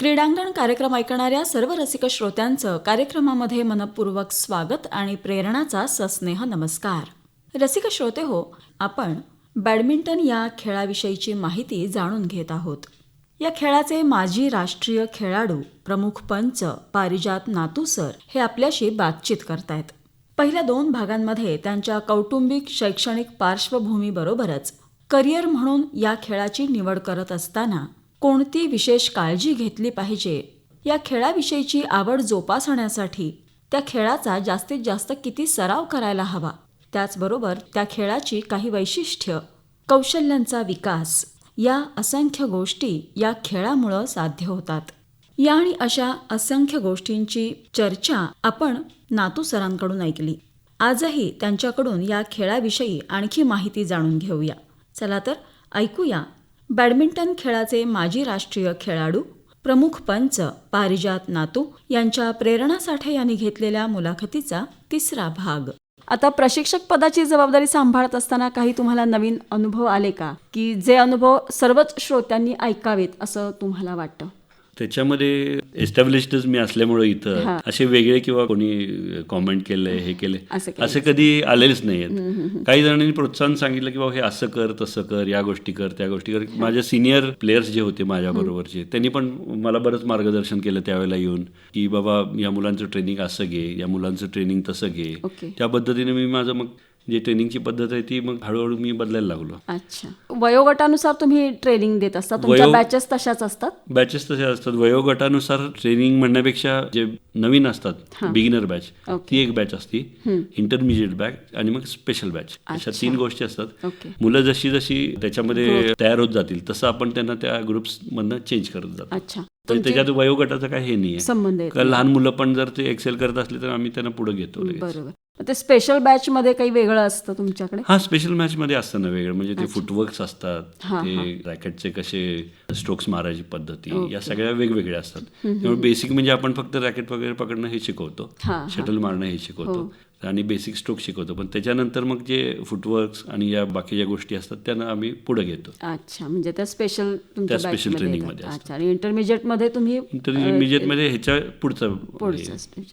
क्रीडांगण कार्यक्रम ऐकणाऱ्या सर्व रसिक श्रोत्यांचं कार्यक्रमामध्ये मनपूर्वक स्वागत आणि प्रेरणाचा सस्नेह नमस्कार. रसिक श्रोते हो आपण बॅडमिंटन या खेळाविषयीची माहिती जाणून घेत आहोत. या खेळाचे माजी राष्ट्रीय खेळाडू प्रमुख पंच पारिजात नातू सर हे आपल्याशी बातचीत करतायत. पहिल्या दोन भागांमध्ये त्यांच्या कौटुंबिक शैक्षणिक पार्श्वभूमीबरोबरच करिअर म्हणून या खेळाची निवड करत असताना कोणती विशेष काळजी घेतली पाहिजे? या खेळाविषयीची आवड जोपासण्यासाठी त्या खेळाचा जास्तीत जास्त किती सराव करायला हवा? त्याचबरोबर त्या खेळाची काही वैशिष्ट्य कौशल्यांचा विकास या असंख्य गोष्टी या खेळामुळं साध्य होतात. या आणि अशा असंख्य गोष्टींची चर्चा आपण नातू सरांकडून ऐकली. आजही त्यांच्याकडून या खेळाविषयी आणखी माहिती जाणून घेऊया. चला तर ऐकूया बॅडमिंटन खेळाचे माजी राष्ट्रीय खेळाडू प्रमुख पंच पारिजात नातू यांच्या प्रेरणा साठे यांनी घेतलेल्या मुलाखतीचा तिसरा भाग. आता प्रशिक्षक पदाची जबाबदारी सांभाळत असताना काही तुम्हाला नवीन अनुभव आले का? की जे अनुभव सर्वच श्रोत्यांनी ऐकावेत असं तुम्हाला वाटतं? त्याच्यामध्ये एस्टॅब्लिश्डच मी असल्यामुळे इथं. असे वेगळे किंवा कोणी कॉमेंट केलंय हे केले असं कधी आलेच नाहीयेत काही जणांनी प्रोत्साहन सांगितलं की बाबा हे असं कर तसं कर या गोष्टी कर त्या गोष्टी कर. माझे सिनियर प्लेयर्स जे होते माझ्या बरोबरचे त्यांनी पण मला बरंच मार्गदर्शन केलं त्यावेळेला येऊन की बाबा या मुलांचं ट्रेनिंग असं घे या मुलांचं ट्रेनिंग तसं घे. त्या पद्धतीने मी माझं मग जे ट्रेनिंगची पद्धत आहे ती मग हळूहळू मी बदलायला लागलो. अच्छा. वयोगटानुसार तुम्ही ट्रेनिंग देत असता. तुमच्या वयो- बॅचेस तशाच असतात? बॅचेस तसे असतात. वयोगटानुसार ट्रेनिंग म्हणण्यापेक्षा जे नवीन असतात बिगिनर बॅच ओके. ती एक बॅच असती. इंटरमिजिएट बॅच आणि मग स्पेशल बॅच अशा तीन गोष्टी असतात. ओके. मुलं जशी जशी त्याच्यामध्ये तयार होत जातील तसं आपण त्यांना त्या ग्रुप्स मधनं चेंज करत जातो. अच्छा. त्याच्यात वयोगटाचं काही हे नाही संबंध लहान मुलं पण जर ते एक्सेल करत असले तर आम्ही त्यांना पुढे घेतो बरोबर. ते स्पेशल बॅच मध्ये काही वेगळं असतं तुमच्याकडे? हा स्पेशल मॅच मध्ये असतं ना वेगळं. म्हणजे ते फुटवर्क्स असतात हा, ते रॅकेटचे कसे स्ट्रोक्स मारायची पद्धती या सगळ्या वेगवेगळ्या असतात. त्यामुळे बेसिक म्हणजे आपण फक्त रॅकेट वगैरे पकडणं हे शिकवतो. हा, हा. शटल मारणं हे शिकवतो. आणि बेसिक स्ट्रोक शिकवतो पण त्याच्यानंतर मग जे फुटवर्क्स आणि या बाकीच्या गोष्टी असतात त्यांना आम्ही पुढे घेतो अच्छा म्हणजे त्या स्पेशल त्या special batch मध्ये training येतात. मध्ये असतात. अच्छा आणि इंटरमिजिएटमध्ये तुम्ही इंटरमिजिएटमध्ये ह्याच्या पुढचं.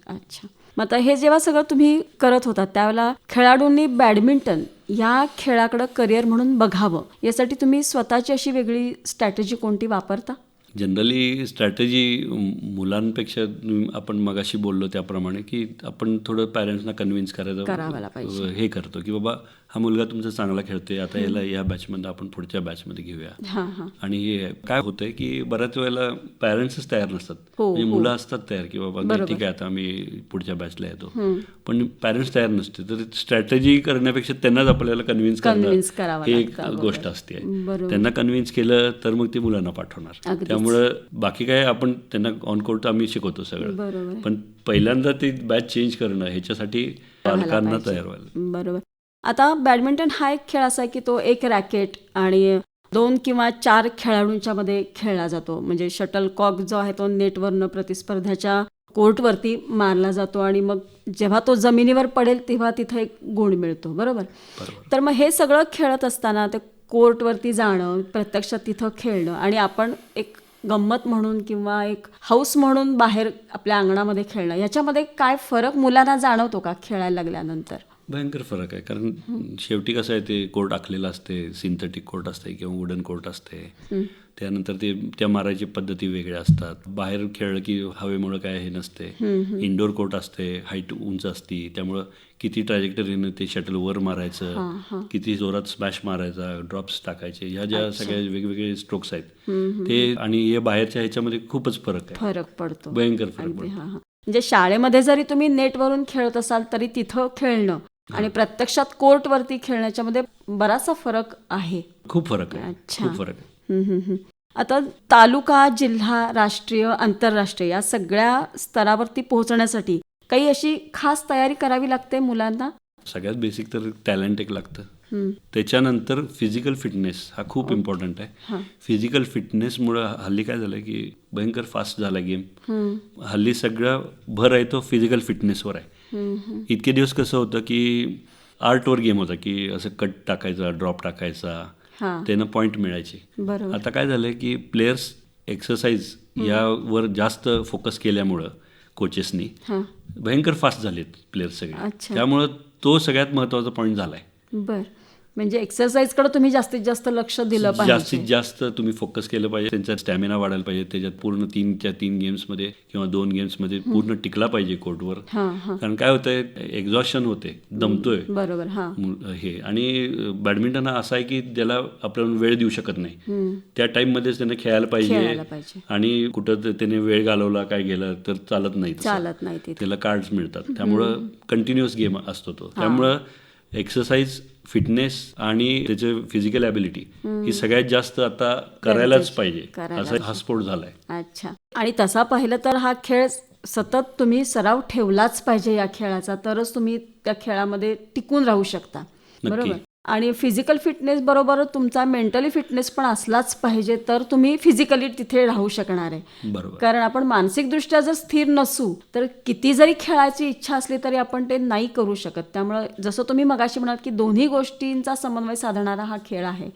अच्छा मग आता हे जेव्हा सगळं तुम्ही करत होता त्यावेळेला खेळाडूंनी बॅडमिंटन या खेळाकडे करिअर म्हणून बघावं यासाठी तुम्ही स्वतःची अशी वेगळी स्ट्रॅटेजी कोणती वापरता जनरली स्ट्रॅटेजी मुलांपेक्षा तुम्ही- आपण मगाशी बोललो त्याप्रमाणे की आपण थोडं पॅरेंट्सना कन्व्हिन्स करायचं. हे करतो की बाबा हा मुलगा तुमचा चांगला खेळतोय आता याला या बॅचमध्ये आपण पुढच्या बॅचमध्ये घेऊया. हां हां. आणि हे काय होतंय की बऱ्याच वेळेला पॅरेंट्सच तयार नसतात. हो, म्हणजे मुलं असतात तयार की बाबा ठीक आहे आता आम्ही पुढच्या बॅचला येतो. पण पॅरेंट्स तयार नसते. तर स्ट्रॅटेजी करण्यापेक्षा त्यांनाच आपल्याला कन्व्हिन्स करणं हे एक. गोष्ट असते. त्यांना कन्व्हिन्स केलं तर मग ते मुलांना पाठवणार. त्यामुळं बाकी काय आपण त्यांना ऑन कोर्ट आम्ही शिकवतो सगळं. पण पहिल्यांदा ते बॅच चेंज करणं ह्याच्यासाठी पालकांना तयार व्हायला. बरोबर. आता बॅडमिंटन हा एक खेळ असा आहे की तो एक रॅकेट आणि दोन किंवा चार खेळाडूंच्या मध्ये खेळला जातो. म्हणजे शटल कॉक जो आहे तो नेटवरनं प्रतिस्पर्ध्याच्या कोर्टवरती मारला जातो आणि मग जेव्हा तो जमिनीवर पडेल तेव्हा तिथं एक गुण मिळतो. बरोबर? बरोबर. तर मग हे सगळं खेळत असताना ते कोर्टवरती जाणं प्रत्यक्षात तिथं खेळणं आणि आपण एक गंमत म्हणून किंवा एक हाऊस म्हणून बाहेर आपल्या अंगणामध्ये खेळणं याच्यामध्ये काय फरक मुलांना जाणवतो का खेळायला लागल्यानंतर? भयंकर फरक आहे. कारण शेवटी कसं आहे ते कोर्ट आखलेलं असते सिंथेटिक कोर्ट असते किंवा वुडन कोर्ट असते. त्यानंतर ते त्या मारायची पद्धती वेगळ्या असतात. बाहेर खेळलं की हवेमुळं काय हे नसते. इंडोर कोर्ट असते हाईट उंच असती. त्यामुळं किती ट्रॅजेक्टरीनं ते शटल वर मारायचं किती जोरात स्मॅश मारायचा ड्रॉप्स टाकायचे ह्या ज्या सगळ्या वेगवेगळे स्ट्रोक्स आहेत. ते आणि हे बाहेरच्या ह्याच्यामध्ये खूपच फरक आहे. फरक पडतो. भयंकर फरक पडतो. म्हणजे शाळेमध्ये जरी तुम्ही नेटवरून खेळत असाल तरी तिथं खेळणं आणि प्रत्यक्षात कोर्टवरती खेळण्याच्या मध्ये बराचसा फरक आहे. खूप फरक आहे. अच्छा. खूप फरक आहे. आता तालुका जिल्हा राष्ट्रीय आंतरराष्ट्रीय या सगळ्या स्तरावरती पोहोचण्यासाठी काही अशी खास तयारी करावी लागते मुलांना? सगळ्यात बेसिक तर टॅलेंट एक लागतं. त्याच्यानंतर फिजिकल फिटनेस हा खूप इम्पॉर्टंट आहे. फिजिकल फिटनेसमुळं हल्ली काय झालं की भयंकर फास्ट झाला गेम हल्ली सगळं भर आहे तो फिजिकल फिटनेसवर आहे. इतके दिवस कसं होतं की आर्टवर गेम होता की असं कट टाकायचा ड्रॉप टाकायचा त्यानं पॉईंट मिळायचे. आता काय झालंय की प्लेयर्स एक्सरसाइज यावर जास्त फोकस केल्यामुळं कोचेसनी भयंकर फास्ट झालेत प्लेयर सगळे. त्यामुळं तो सगळ्यात महत्त्वाचा पॉईंट झालाय. बर. म्हणजे एक्सरसाइजकडे तुम्ही जास्तीत जास्त लक्ष दिलं जास्तीत पाहिजे जास्त तुम्ही फोकस केलं पाहिजे त्यांचा स्टॅमिना वाढायला पाहिजे त्याच्यात पूर्ण तीनच्या तीन गेम्समध्ये किंवा दोन गेम्समध्ये पूर्ण टिकला पाहिजे कोर्टवर कारण काय होतंय एक्झॉशन होते दमतोय. बरोबर हां. हे आणि बॅडमिंटन हा असा आहे की त्याला आपण वेळ देऊ शकत नाही. त्या टाइममध्येच त्याने खेळायला पाहिजे. आणि कुठं त्याने वेळ घालवला काय गेला तर चालत नाही. चालत नाही त्याला कार्ड्स मिळतात. त्यामुळं कंटिन्युअस गेम असतो तो. त्यामुळं एक्सरसाइज फिटनेस आणि त्याचे फिजिकल ॲबिलिटी ही सगळ्यात जास्त आता करायलाच पाहिजे. असा हा स्पोर्ट झालाय. अच्छा. आणि तसा पाहिलं तर हा खेळ सतत तुम्ही सराव ठेवलाच पाहिजे या खेळाचा. तरच तुम्ही त्या खेळामध्ये टिकून राहू शकता. बरोबर? आणि फिजिकल फिटनेस बरोबर तुमचा मेंटली फिटनेस पण असलाच पाहिजे तर तुम्ही फिजिकली तिथे राहू शकणार आहे. बरोबर. कारण आपण मानसिकदृष्ट्या जर स्थिर नसू तर किती जरी खेळायची इच्छा असली तरी आपण ते नाही करू शकत. त्यामुळं जसं तुम्ही मगाशी म्हणाल की दोन्ही गोष्टींचा समन्वय साधणारा हा खेळ आहे.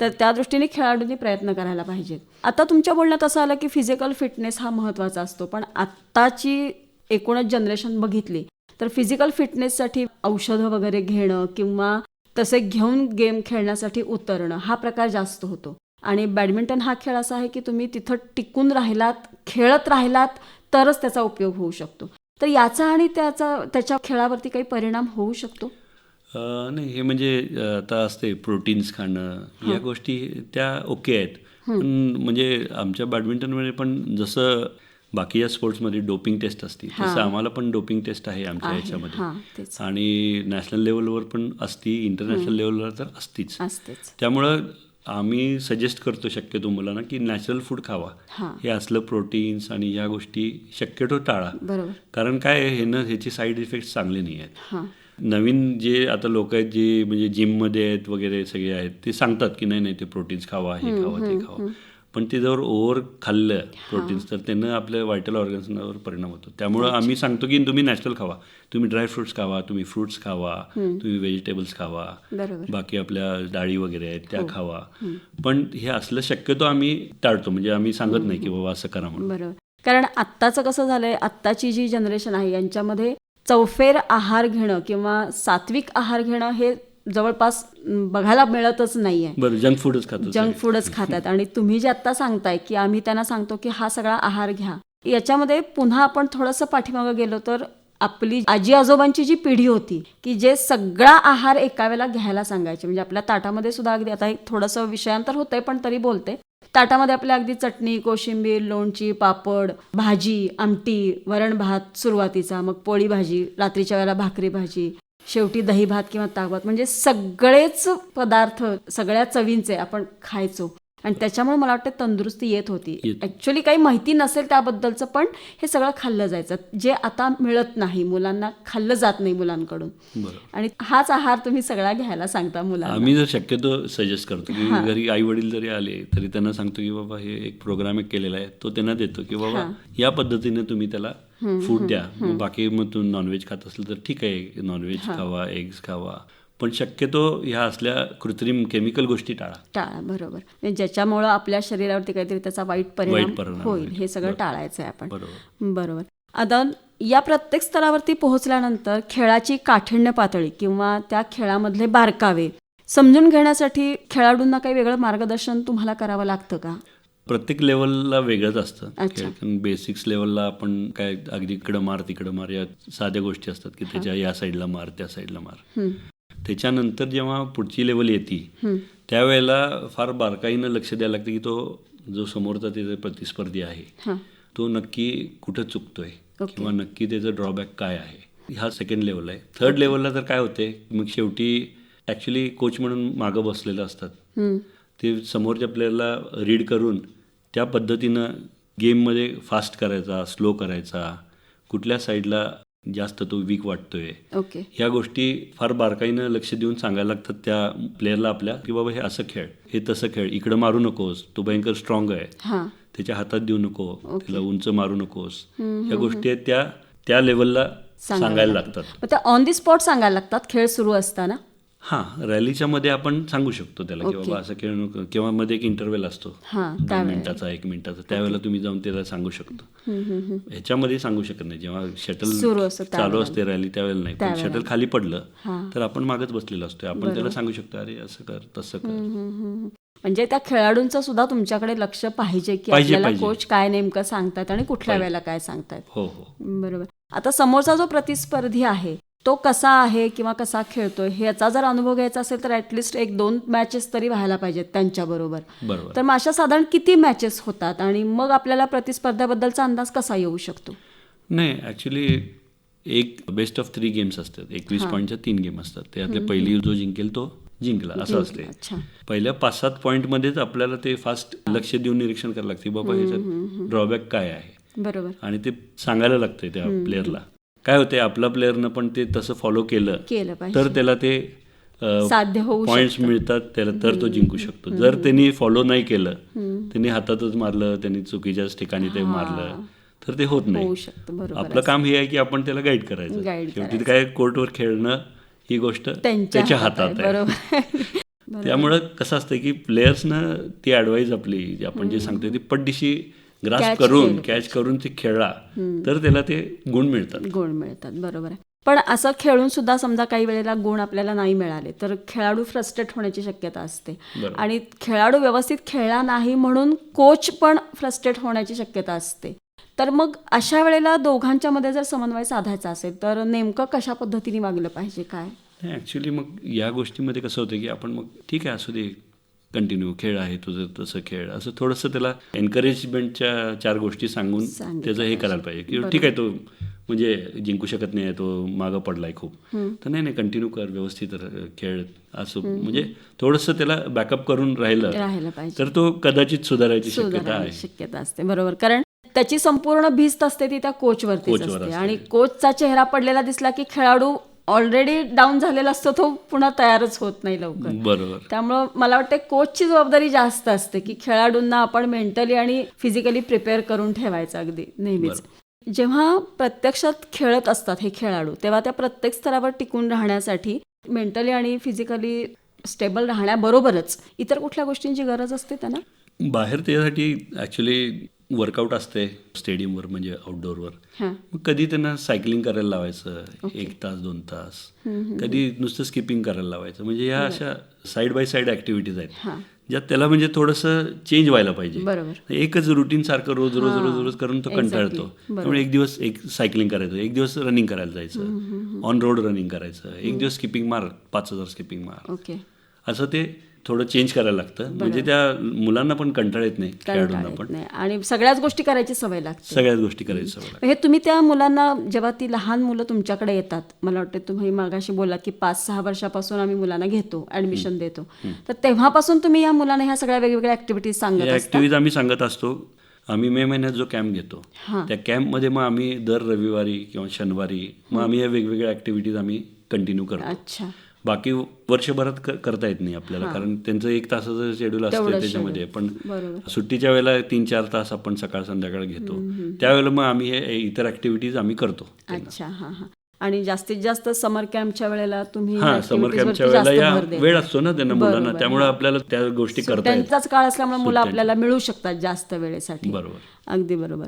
तर त्या दृष्टीने खेळाडूंनी प्रयत्न करायला पाहिजेत. आता तुमच्या बोलण्यात असं आलं की फिजिकल फिटनेस हा महत्त्वाचा असतो पण आत्ताची एकूणच जनरेशन बघितली तर फिजिकल फिटनेससाठी औषधं वगैरे घेणं किंवा तसे घेऊन गेम खेळण्यासाठी उतरणं हा प्रकार जास्त होतो. आणि बॅडमिंटन हा खेळ असा आहे की तुम्ही तिथं टिकून राहिलात खेळत राहिलात तरच त्याचा उपयोग होऊ शकतो. तर याचा आणि त्याचा त्याच्या खेळावरती काही परिणाम होऊ शकतो? नाही हे म्हणजे आता असते प्रोटीन्स खाणं या गोष्टी त्या ओके आहेत. पण म्हणजे आमच्या बॅडमिंटनमध्ये पण जसं बाकीच्या स्पोर्ट्समध्ये डोपिंग टेस्ट असते तसं आम्हाला पण डोपिंग टेस्ट आहे आमच्या ह्याच्यामध्ये आणि नॅशनल लेवलवर पण असती इंटरनॅशनल लेवलवर तर असतीच. त्यामुळं आम्ही सजेस्ट करतो शक्यतो मुलांना की नॅचरल फूड खावा. हां. असलं प्रोटीन्स आणि या गोष्टी शक्यतो टाळा. कारण काय हे न ह्याचे साईड इफेक्ट्स चांगले नाही आहेत. नवीन जे आता लोक आहेत जे म्हणजे जिममध्ये आहेत वगैरे सगळे आहेत ते सांगतात की नाही नाही ते प्रोटीन्स खावा हे खावा ते खावा. पण ते जर ओव्हर खाल्लं प्रोटीन्स तर त्यानं आपल्या व्हायटल ऑर्गन्सवर परिणाम होतो. त्यामुळं आम्ही सांगतो की तुम्ही नॅचरल खावा. तुम्ही ड्राय फ्रुट्स खावा तुम्ही फ्रुट्स खावा तुम्ही व्हेजिटेबल्स खावा बाकी आपल्या डाळी वगैरे आहेत त्या खावा. पण हे असलं शक्यतो आम्ही टाळतो म्हणजे आम्ही सांगत नाही की बाबा असं करा म्हणून. कारण आत्ताचं कसं झालंय आत्ताची जी जनरेशन आहे यांच्यामध्ये चौफेर आहार घेणं किंवा सात्विक आहार घेणं हे जवळपास बघायला मिळतच नाहीये. बरं जंक फूडच खातो जंक फूडच खातात. आणि तुम्ही जे आत्ता सांगताय की आम्ही त्यांना सांगतो की हा सगळा आहार घ्या. याच्यामध्ये पुन्हा आपण थोडंसं पाठीमागं गेलो तर आपली आजी आजोबांची जी पिढी होती की जे सगळा आहार एका वेळेला घ्यायला सांगायचे. म्हणजे आपल्या ताटामध्ये सुद्धा अगदी आता एक थोडंसं विषयांतर होतंय पण तरी बोलते. ताटामध्ये आपल्या अगदी चटणी कोशिंबीर लोणची पापड भाजी आमटी वरण भात सुरुवातीचा. मग पोळी भाजी रात्रीच्या वेळेला भाकरी भाजी शेवटी दही भात किंवा ताक भात म्हणजे सगळेच पदार्थ सगळ्या चवींचे आपण खायचो. आणि त्याच्यामुळे मला वाटतं तंदुरुस्ती येत होती. येत. ऍक्च्युली काही माहिती नसेल त्याबद्दलचं पण हे सगळं खाल्लं जायचं. जे आता मिळत नाही मुलांना खाल्लं जात नाही मुलांकडून. आणि हाच आहार तुम्ही सगळा घ्यायला सांगता मुलांना. आम्ही जर शक्यतो सजेस्ट करतो की घरी आई वडील जरी आले तरी त्यांना सांगतो की बाबा हे एक प्रोग्राम एक केलेला आहे. तो त्यांना देतो की बाबा या पद्धतीने तुम्ही त्याला फूड द्या. मग बाकी मग तू नॉनव्हेज खात असेल तर ठीक आहे नॉनव्हेज खावा एग्स खावा. पण शक्यतो ह्या असल्या कृत्रिम केमिकल गोष्टी टाळा. टाळा बरोबर. म्हणजे ज्याच्यामुळं आपल्या शरीरावरती काहीतरी त्याचा वाईट परिणाम होईल. हे सगळं टाळायचं आहे आपण. बरोबर. आता या प्रत्येक स्तरावरती पोहोचल्यानंतर खेळाची काठिण्य पातळी किंवा त्या खेळामधले बारकावे समजून घेण्यासाठी खेळाडूंना काही वेगळं मार्गदर्शन तुम्हाला करावं लागतं का? प्रत्येक लेवलला वेगळंच असतं. बेसिक्स लेवलला आपण काय अगदी इकडं मार तिकडं मार या साध्या गोष्टी असतात की त्याच्या या साईडला मार त्या साईडला मार. त्याच्यानंतर जेव्हा पुढची लेवल येते त्यावेळेला फार बारकाईनं लक्ष द्यायला लागतं की तो जो समोरचा त्याचा प्रतिस्पर्धी आहे. तो नक्की कुठं चुकतोय. किंवा नक्की त्याचं ड्रॉबॅक काय आहे. हा सेकंड लेवल आहे. थर्ड लेवलला तर काय होते मग शेवटी ॲक्च्युली कोच म्हणून मागं बसलेलं असतात. ते समोरच्या प्लेअरला रीड करून त्या पद्धतीनं गेममध्ये फास्ट करायचा स्लो करायचा कुठल्या साईडला जास्त तो वीक वाटतोय. ओके ह्या गोष्टी फार बारकाईनं लक्ष देऊन सांगायला लागतात त्या प्लेअरला आपल्या की बाबा हे असं खेळ हे तसं खेळ इकडं मारू नकोस तो भयंकर स्ट्रॉंग आहे. हां. त्याच्या हातात देऊ नको त्याला उंच मारू नकोस. ह्या गोष्टी आहेत त्या त्या लेवलला सांगायला लागतात. ऑन दी स्पॉट सांगायला लागतात खेळ सुरू असताना. हां रॅलीच्या मध्ये आपण सांगू शकतो त्याला की ओके. बाबा असं खेळू नको किंवा मध्ये एक इंटरव्हेल असतो हां, दोन त्यावेळेला. मिनिटाचा एक मिनिटाचा त्यावेळेला तुम्ही जाऊन त्याला सांगू शकतो हम्म, हम्म, हम्म. ह्याच्यामध्ये सांगू शकत नाही जेव्हा शटल सुरू असतं चालू त्यावेळेला. असते रॅली त्यावेळेला नाही पण त्यावेळेला. शटल खाली पडलं हां. तर आपण मागच बसलेलो असतो आपण त्याला सांगू शकतो अरे असं कर तसं कर हम्म, हम्म, हम्म. म्हणजे त्या खेळाडूंचं सुद्धा तुमच्याकडे लक्ष पाहिजे की पाहिजे, आपल्याला पाहिजे. कोच काय नेमकं सांगतात आणि कुठल्या पाहिजे. वेळेला काय सांगतायत हो हो बरोबर आता समोरचा जो प्रतिस्पर्धी आहे तो कसा आहे किंवा कसा खेळतोय ह्याचा जर अनुभव घ्यायचा असेल तर ऍटलिस्ट एक दोन मॅचेस तरी व्हायला पाहिजेत त्यांच्याबरोबर बरोबर. तर मग अशा साधारण किती मॅचेस होतात आणि मग आपल्याला प्रतिस्पर्ध्याबद्दलचा अंदाज कसा येऊ शकतो? नाही ॲक्च्युली एक बेस्ट ऑफ थ्री गेम्स असतात. एकवीस पॉईंटच्या तीन गेम असतात. त्यातले पहिली जो जिंकेल तो जिंकला असं असते पहिल्या पाच सात पॉईंटमध्येच आपल्याला ते फास्ट लक्ष देऊन निरीक्षण करायला लागते बाबा ह्याच्यात ड्रॉबॅक काय आहे? बरोबर. आणि ते सांगायला लागतंय त्या प्लेअरला काय होते आपल्या प्लेअरनं पण ते तसं फॉलो केलं केलं पाहिजे. तर त्याला ते साध्य होऊ पॉइंट्स मिळतात त्याला तर तो जिंकू शकतो. जर त्यांनी फॉलो नाही केलं त्यांनी हातातच मारलं त्यांनी चुकीच्याच ठिकाणी ते मारलं तर ते होत नाही. आपलं काम हे आहे की आपण त्याला गाईड करायचं. शेवटी काय कोर्टवर खेळणं ही गोष्ट त्यांच्या हातात आहे, त्यामुळं कसं असतं की प्लेयर्सनं ती ॲडवाईज आपली आपण जे सांगतोय ती पड्डीशी ग्रास करून कॅच करून ते खेळला तर त्याला ते गुण मिळतात. गुण मिळतात बरोबर आहे. पण असं खेळून सुद्धा समजा काही वेळेला गुण आपल्याला नाही मिळाले तर खेळाडू फ्रस्ट्रेट होण्याची शक्यता असते. आणि खेळाडू व्यवस्थित खेळला नाही म्हणून कोच पण फ्रस्ट्रेट होण्याची शक्यता असते. तर मग अशा वेळेला दोघांच्या मध्ये जर समन्वय साधायचा असेल तर नेमकं कशा पद्धतीने वागलं पाहिजे काय? ॲक्च्युली मग या गोष्टीमध्ये कसं होतं की आपण मग ठीक आहे असू दे कंटिन्यू खेळ आहे तुझं तसं खेळ. असं थोडंसं त्याला एनकरेजमेंटच्या चार गोष्टी सांगून त्याचं हे करायला पाहिजे. की ठीक आहे तो म्हणजे जिंकू शकत नाही तो मागं पडलाय खूप. तर नाही नाही कंटिन्यू कर व्यवस्थित खेळ असं म्हणजे थोडंसं त्याला बॅकअप करून राहिलं तर तो कदाचित सुधारायची शक्यता आहे. शक्यता असते. बरोबर. कारण त्याची संपूर्ण भिस्त असते ती त्या कोचवरतीच कोचवर असते. असते. आणि कोचचा चेहरा पडलेला दिसला की खेळाडू ऑलरेडी डाऊन झालेला असतो तो पुन्हा तयारच होत नाही लवकर. बरोबर. त्यामुळं मला वाटतं कोचची जबाबदारी जास्त असते की खेळाडूंना आपण मेंटली आणि फिजिकली प्रिपेअर करून ठेवायचं अगदी नेहमीच. जेव्हा प्रत्यक्षात खेळत असतात हे खेळाडू तेव्हा त्या प्रत्येक स्तरावर टिकून राहण्यासाठी मेंटली आणि फिजिकली स्टेबल राहण्याबरोबरच इतर कुठल्या गोष्टींची गरज असते त्यांना? बाहेर त्यासाठी ॲक्च्युली वर्कआउट असते स्टेडियमवर म्हणजे आउटडोअरवर मग कधी त्यांना सायकलिंग करायला लावायचं एक तास दोन तास. कधी नुसतं स्किपिंग करायला लावायचं. म्हणजे या अशा साईड बाय साईड ऍक्टिव्हिटीज आहेत. ज्यात त्याला म्हणजे थोडंसं चेंज व्हायला पाहिजे. बरोबर. एकच रुटीन सारखं रोज रोज रोज रोज करून तो कंटाळतो. त्यामुळे एक दिवस एक सायकलिंग करायचं एक दिवस रनिंग करायला जायचं. ऑन रोड रनिंग करायचं. एक दिवस स्किपिंग मार पाच हजार स्किपिंग मार. असं ते थोडं चेंज करायला लागतं. म्हणजे त्या मुलांना पण कंटाळ येत नाही खेळाडूंना पण. आणि सगळ्याच गोष्टी करायची सवय लागते. सगळ्याच गोष्टी करायची सवय लागते. हे तुम्ही त्या मुलांना जेव्हा ती लहान मुलं तुमच्याकडे येतात मला वाटतं तुम्ही मागाशी बोलात की पाच सहा वर्षापासून आम्ही मुलांना घेतो ऍडमिशन देतो. तर तेव्हापासून तुम्ही या मुलांना ह्या सगळ्या वेगवेगळ्या ऍक्टिव्हिटीज सांगत ऍक्टिव्हिटीज आम्ही सांगत असतो. आम्ही मे महिन्यात जो कॅम्प घेतो. त्या कॅम्पमध्ये मग आम्ही दर रविवारी किंवा शनिवारी मग आम्ही या वेगवेगळ्या ऍक्टिव्हिटीज आम्ही कंटिन्यू करतो. अच्छा. बाकी वर्षभरात करता येत नाही आपल्याला. कारण त्यांचं एक तासाचं शेड्यूल असतं त्याच्यामध्ये. पण सुट्टीच्या वेळेला तीन चार तास आपण सकाळ संध्याकाळ घेतो. त्यावेळेला मग आम्ही हे इतर ऍक्टिव्हिटीज आम्ही करतो अच्छा हां हां. आणि जास्तीत जास्त समर कॅम्पच्या वेळेला तुम्ही हा समर कॅम्पच्या वेळेला या. वेळ असतो ना त्यांना मुलांना. त्यामुळे आपल्याला त्या गोष्टी करता येतात. त्यांचाच काळ असल्यामुळे मुलं आपल्याला मिळू शकतात जास्त वेळेसाठी. बरोबर. अगदी बरोबर.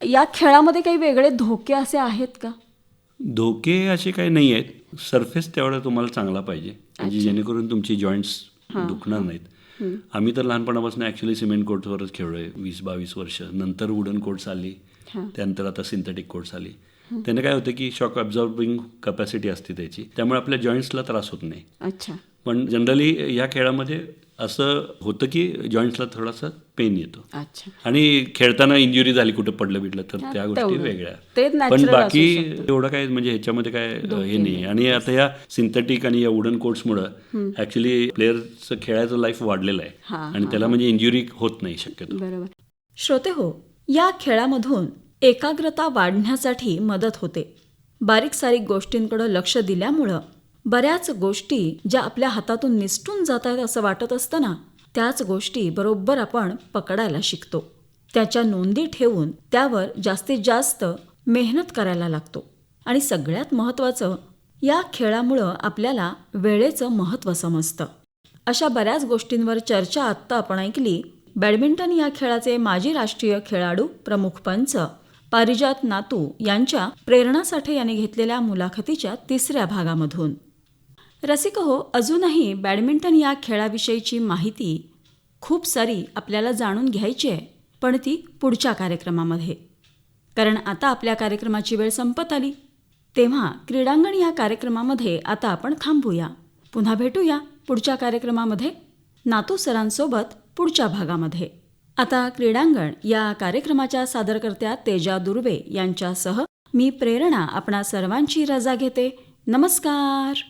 या खेळामध्ये काही वेगळे धोके असे आहेत का? धोके असे काही नाही आहेत सरफेस तेवढा तुम्हाला चांगला पाहिजे. म्हणजे जेणेकरून तुमची जॉईंट्स दुखणार नाहीत. आम्ही तर लहानपणापासून ॲक्च्युली सिमेंट कोर्ट्सवरच खेळलोय वीस बावीस वर्ष. नंतर वुडन कोर्ट्स आली त्यानंतर आता सिंथेटिक कोर्ट्स आली. त्याने काय होतं की शॉक अब्झॉर्बिंग कपॅसिटी असते त्याची. त्यामुळे आपल्या जॉईंट्सला त्रास होत नाही. अच्छा. पण जनरली या खेळामध्ये असं होतं की जॉईंट्सला थोडासा पेन येतो. अच्छा. आणि खेळताना इंजुरी झाली कुठं पडलं बिडलं तर त्या गोष्टी. वेगळ्या. पण बाकी एवढं काय म्हणजे ह्याच्यामध्ये काय हे नाही. आणि आता या सिंथेटिक आणि या वुडन कोर्ट्समुळं ऍक्च्युली प्लेअरचं खेळाचं लाईफ वाढलेलं आहे. आणि त्याला म्हणजे इंजुरी होत नाही शक्यतो. बरोबर. श्रोते हो या खेळामधून एकाग्रता वाढण्यासाठी मदत होते. बारीक सारीक गोष्टींकडे लक्ष दिल्यामुळं बऱ्याच गोष्टी ज्या आपल्या हातातून निसटून जात आहेत असं वाटत असतं ना त्याच गोष्टी बरोबर आपण पकडायला शिकतो. त्याच्या नोंदी ठेवून त्यावर जास्तीत जास्त मेहनत करायला लागतो. आणि सगळ्यात महत्त्वाचं या खेळामुळं आपल्याला वेळेचं महत्त्व समजतं. अशा बऱ्याच गोष्टींवर चर्चा आत्ता आपण ऐकली. बॅडमिंटन या खेळाचे माजी राष्ट्रीय खेळाडू प्रमुख पंच पारिजात नातू यांच्या प्रेरणा साठे यांनी घेतलेल्या मुलाखतीच्या तिसऱ्या भागामधून. रसिक हो अजूनही बॅडमिंटन या खेळाविषयीची माहिती खूप सारी आपल्याला जाणून घ्यायची आहे पण ती पुढच्या कार्यक्रमामध्ये. कारण आता आपल्या कार्यक्रमाची वेळ संपत आली. तेव्हा क्रीडांगण या कार्यक्रमामध्ये आता आपण थांबूया. पुन्हा भेटूया पुढच्या कार्यक्रमामध्ये. नातू सरांसोबत पुढच्या भागामध्ये. आता क्रीडांगण या कार्यक्रमाच्या सादरकर्त्या तेजा दुर्वे यांच्यासह मी प्रेरणा आपणा सर्वांची रजा घेते. नमस्कार!